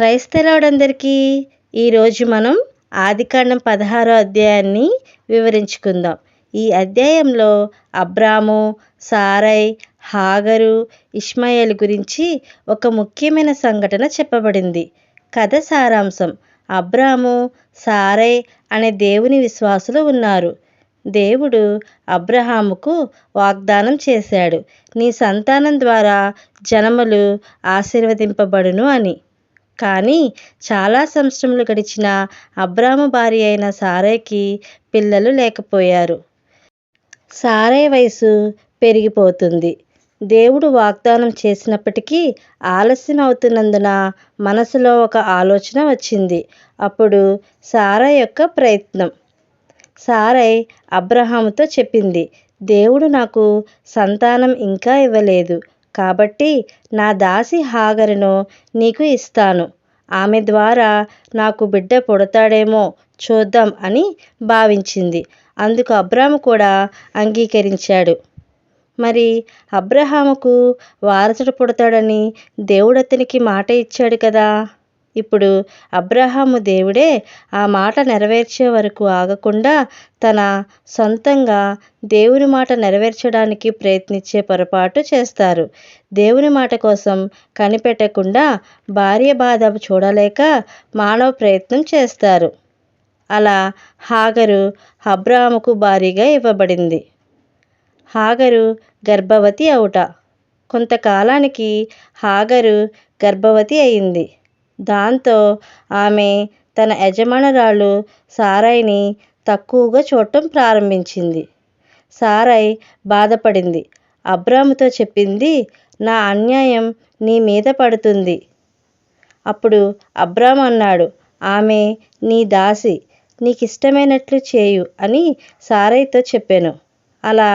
క్రైస్తవులందరికీ ఈరోజు మనం ఆదికాండం పదహారో అధ్యాయాన్ని వివరించుకుందాం. ఈ అధ్యాయంలో అబ్రాము సారై హాగరు ఇష్మాయిల్ గురించి ఒక ముఖ్యమైన సంఘటన చెప్పబడింది. కథ సారాంశం అబ్రాము సారై అనే దేవుని విశ్వాసులు ఉన్నారు. దేవుడు అబ్రహాముకు వాగ్దానం చేశాడు నీ సంతానం ద్వారా జనములు ఆశీర్వదింపబడును అని. కానీ చాలా సంవత్సరములు గడిచిన అబ్రాము భార్య అయిన సారైకి పిల్లలు లేకపోయారు. సారై వయసు పెరిగిపోతుంది. దేవుడు వాగ్దానం చేసినప్పటికీ ఆలస్యం అవుతున్నందున మనసులో ఒక ఆలోచన వచ్చింది. అప్పుడు సారా యొక్క ప్రయత్నం. సారై అబ్రహాముతో చెప్పింది దేవుడు నాకు సంతానం ఇంకా ఇవ్వలేదు. కాబట్టి నా దాసి హాగరును నీకు ఇస్తాను. ఆమె ద్వారా నాకు బిడ్డ పుడతాడేమో చూద్దాం అని భావించింది. అందుకు అబ్రాము కూడా అంగీకరించాడు. మరి అబ్రహాముకు వారసుడు పుడతాడని దేవుడు అతనికి మాట ఇచ్చాడు కదా? ఇప్పుడు అబ్రహాము దేవుడే ఆ మాట నెరవేర్చే వరకు ఆగకుండా తన సొంతంగా దేవుని మాట నెరవేర్చడానికి ప్రయత్నించే పొరపాటు చేస్తారు. దేవుని మాట కోసం కనిపెట్టకుండా భార్య బాధ చూడలేక మానవ ప్రయత్నం చేస్తారు. అలా హాగరు అబ్రాహాముకు భారీగా ఇవ్వబడింది. హాగరు గర్భవతి అవుట. కొంతకాలానికి హాగరు గర్భవతి అయింది. దాంతో ఆమె తన యజమానురాలు సారాయిని తక్కువగా చూడటం ప్రారంభించింది. సారాయి బాధపడింది. అబ్రాముతో చెప్పింది నా అన్యాయం నీ మీద పడుతుంది. అప్పుడు అబ్రాము అన్నాడు ఆమె నీ దాసి నీకు ఇష్టమైనట్లు చేయు అని సారాయితో చెప్పాను. అలా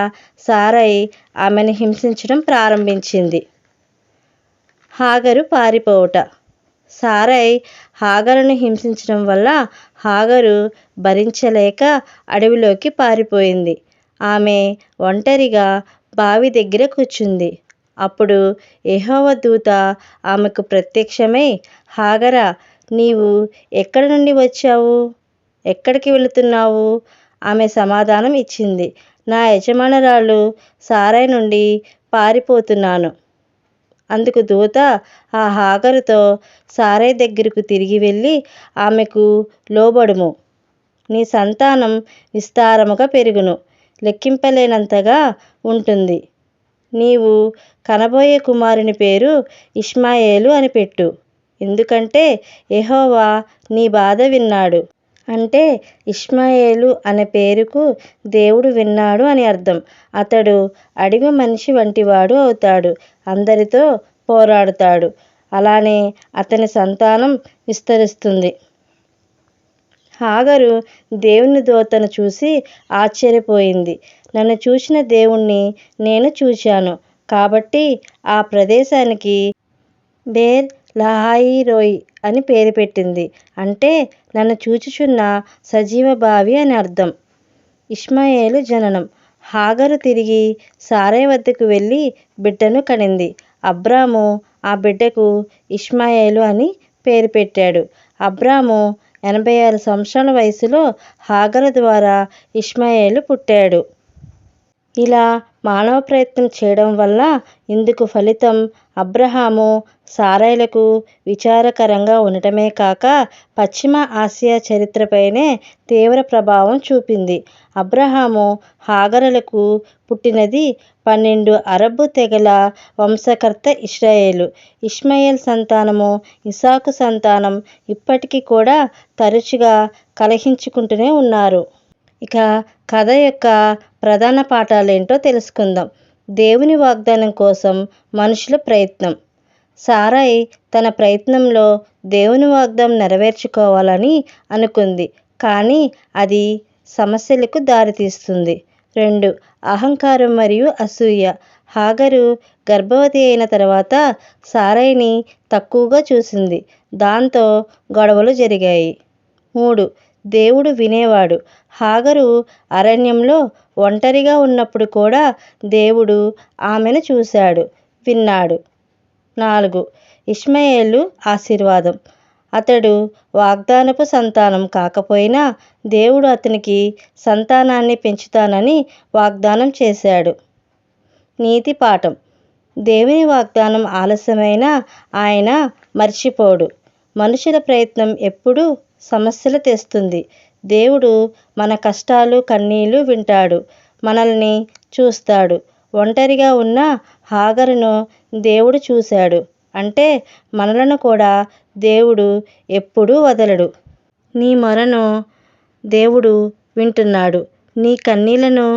సారాయి ఆమెను హింసించడం ప్రారంభించింది. హాగరు పారిపోవుట. సారై హాగరును హింసించడం వల్ల హాగరు భరించలేక అడవిలోకి పారిపోయింది. ఆమె ఒంటరిగా బావి దగ్గర కూర్చుంది. అప్పుడు యెహోవా దూత ఆమెకు ప్రత్యక్షమై హాగర నీవు ఎక్కడి నుండి వచ్చావు? ఎక్కడికి వెళుతున్నావు? ఆమె సమాధానం ఇచ్చింది. నా యజమానురాలు సారై నుండి పారిపోతున్నాను. అందుకు దూత ఆ హాగరుతో సారై దగ్గరకు తిరిగి వెళ్ళి ఆమెకు లోబడుము. నీ సంతానం విస్తారముగా పెరుగును. లెక్కింపలేనంతగా ఉంటుంది. నీవు కనబోయే కుమారుని పేరు ఇష్మాయేలు అని పెట్టు. ఎందుకంటే ఎహోవా నీ బాధ విన్నాడు. అంటే ఇష్మాయేలు అనే పేరుకు దేవుడు విన్నాడు అని అర్థం. అతడు అడవి మనిషి వంటివాడు అవుతాడు. అందరితో పోరాడుతాడు. అలానే అతని సంతానం విస్తరిస్తుంది. హాగరు దేవుని దూతను చూసి ఆశ్చర్యపోయింది. నన్ను చూసిన దేవుణ్ణి నేను చూశాను కాబట్టి ఆ ప్రదేశానికి బేర్ లహాయి రోయ్ అని పేరు పెట్టింది. అంటే నన్ను చూచుచున్న సజీవ బావి అని అర్థం. ఇష్మాయేలు జననం. హాగరు తిరిగి సారై వద్దకు వెళ్ళి బిడ్డను కనింది. అబ్రాము ఆ బిడ్డకు ఇష్మాయేలు అని పేరు పెట్టాడు. అబ్రాము ఎనభై ఆరు సంవత్సరాల వయసులో హాగరు ద్వారా ఇష్మాయేలు పుట్టాడు. ఇలా మానవ ప్రయత్నం చేయడం వల్ల ఇందుకు ఫలితం అబ్రహాము సారైలకు విచారకరంగా ఉండటమే కాక పశ్చిమ ఆసియా చరిత్రపైనే తీవ్ర ప్రభావం చూపింది. అబ్రహాము హాగరులకు పుట్టినది పన్నెండు అరబ్ తెగల వంశకర్త ఇస్రాయేలు ఇస్మాయిల్ సంతానము ఇసాకు సంతానం ఇప్పటికీ కూడా తరచుగా కలహించుకుంటూనే ఉన్నారు. ఇక కథ యొక్క ప్రధాన పాఠాలు ఏంటో తెలుసుకుందాం. దేవుని వాగ్దానం కోసం మనుషుల ప్రయత్నం. సారాయి తన ప్రయత్నంలో దేవుని వాగ్దానం నెరవేర్చుకోవాలని అనుకుంది. కానీ అది సమస్యలకు దారితీస్తుంది. రెండు అహంకారం మరియు అసూయ. హాగరు గర్భవతి అయిన తర్వాత సారాయిని తక్కువగా చూసింది. దాంతో గొడవలు జరిగాయి. మూడు దేవుడు వినేవాడు. హాగరు అరణ్యంలో ఒంటరిగా ఉన్నప్పుడు కూడా దేవుడు ఆమెను చూశాడు విన్నాడు. నాలుగు. ఇష్మయేలు ఆశీర్వాదం. అతడు వాగ్దానపు సంతానం కాకపోయినా దేవుడు అతనికి సంతానాన్ని పెంచుతానని వాగ్దానం చేశాడు. నీతి పాఠం. దేవుని వాగ్దానం ఆలస్యమైనా ఆయన మర్చిపోడు. మనుషుల ప్రయత్నం ఎప్పుడూ సమస్యలు తెస్తుంది. దేవుడు మన కష్టాలు కన్నీళ్ళు వింటాడు. మనల్ని చూస్తాడు. ఒంటరిగా ఉన్న హాగరును దేవుడు చూశాడు. అంటే మనలను కూడా దేవుడు ఎప్పుడూ వదలడు. నీ మొరను దేవుడు వింటున్నాడు. నీ కన్నీళ్ళను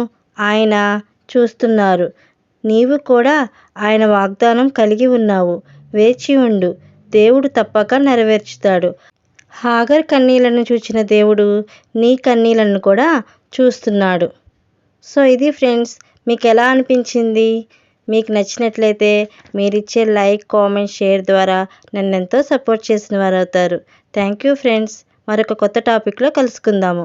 ఆయన చూస్తున్నారు. నీవు కూడా ఆయన వాగ్దానం కలిగి ఉన్నావు. వేచి ఉండు. దేవుడు తప్పక నెరవేర్చుతాడు. హాగర్ కన్నీళ్ళను చూచిన దేవుడు నీ కన్నీళ్ళను కూడా చూస్తున్నాడు. సో ఇది ఫ్రెండ్స్ మీకు ఎలా అనిపించింది? మీకు నచ్చినట్లయితే మీరిచ్చే లైక్ కామెంట్ షేర్ ద్వారా నన్ను ఎంతో సపోర్ట్ చేసిన వారు అవుతారు థ్యాంక్ యూ ఫ్రెండ్స్. మరొక కొత్త టాపిక్లో కలుసుకుందాము.